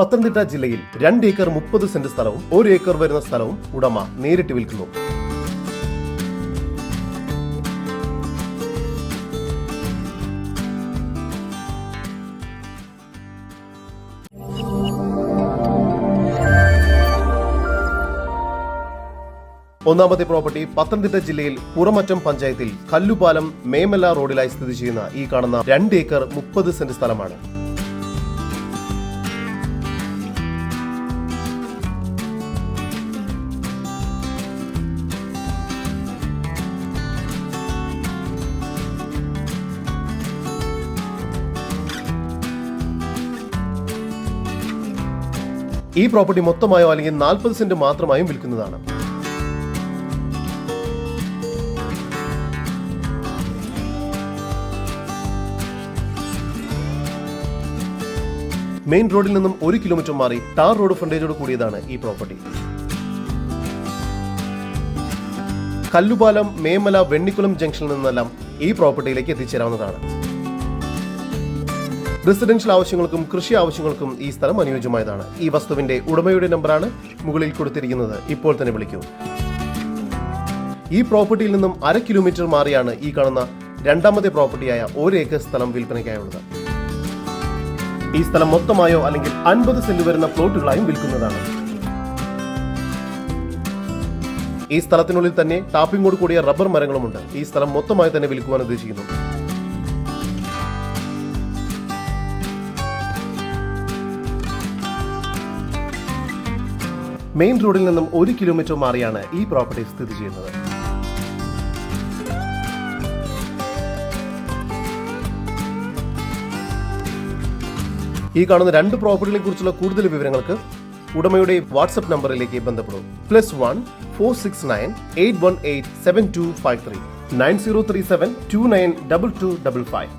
പത്തനംതിട്ട ജില്ലയിൽ രണ്ട് ഏക്കർ മുപ്പത് സെന്റ് സ്ഥലവും ഒരു ഏക്കർ വരുന്ന സ്ഥലവും ഉടമ നേരിട്ട് വിൽക്കുന്നു. ഒന്നാമത്തെ പ്രോപ്പർട്ടി പത്തനംതിട്ട ജില്ലയിൽ പുറമറ്റം പഞ്ചായത്തിൽ കല്ലുപാലം മേമല റോഡിലായി സ്ഥിതി ചെയ്യുന്ന ഈ കാണുന്ന രണ്ട് ഏക്കർ മുപ്പത് സെന്റ് സ്ഥലമാണ്. ഈ പ്രോപ്പർട്ടി മൊത്തമായോ അല്ലെങ്കിൽ നാൽപ്പത് സെന്റ് മാത്രമായും വിൽക്കുന്നതാണ്. മെയിൻ റോഡിൽ നിന്നും ഒരു കിലോമീറ്റർ മാറി ടാർ റോഡ് ഫ്രണ്ടേജോട് കൂടിയതാണ് ഈ പ്രോപ്പർട്ടി. കല്ലുപാലം മേമല വെണ്ണിക്കുളം ജംഗ്ഷനിൽ നിന്നെല്ലാം ഈ പ്രോപ്പർട്ടിയിലേക്ക് എത്തിച്ചേരാവുന്നതാണ്. റെസിഡൻഷ്യൽ ആവശ്യങ്ങൾക്കും കൃഷി ആവശ്യങ്ങൾക്കും ഈ സ്ഥലം അനുയോജ്യമായതാണ്. ഈ വസ്തുവിന്റെ ഉടമയുടെ നമ്പറാണ് മുകളിൽ കൊടുത്തിരിക്കുന്നത്. ഇപ്പോൾ തന്നെ വിളിക്കൂ. ഈ പ്രോപ്പർട്ടിയിൽ നിന്നും അര കിലോമീറ്റർ മാറിയാണ് ഈ കാണുന്ന രണ്ടാമത്തെ പ്രോപ്പർട്ടിയായ ഒരു ഏക്കർ സ്ഥലം വിൽപ്പനയ്ക്കായുള്ളത്. ഈ സ്ഥലം മൊത്തമായോ അല്ലെങ്കിൽ അൻപത് സെന്റ് വരുന്ന പ്ലോട്ടുകളായും വിൽക്കുന്നതാണ്. ഈ സ്ഥലത്തിനുള്ളിൽ തന്നെ ടാപ്പിങ്ങോട് കൂടിയ റബ്ബർ മരങ്ങളുമുണ്ട്. ഈ സ്ഥലം മൊത്തമായി തന്നെ വിൽക്കുവാൻ ഉദ്ദേശിക്കുന്നു. മെയിൻ റോഡിൽ നിന്നും ഒരു കിലോമീറ്റർ മാറിയാണ് ഈ പ്രോപ്പർട്ടി സ്ഥിതി ചെയ്യുന്നത്. ഈ കാണുന്ന രണ്ട് പ്രോപ്പർട്ടികളെ കുറിച്ചുള്ള കൂടുതൽ വിവരങ്ങൾക്ക് ഉടമയുടെ വാട്സപ്പ് നമ്പറിലേക്ക് ബന്ധപ്പെടും. Plus one four six nine eight one eight seven two five three. Nine zero three seven two nine double two double five.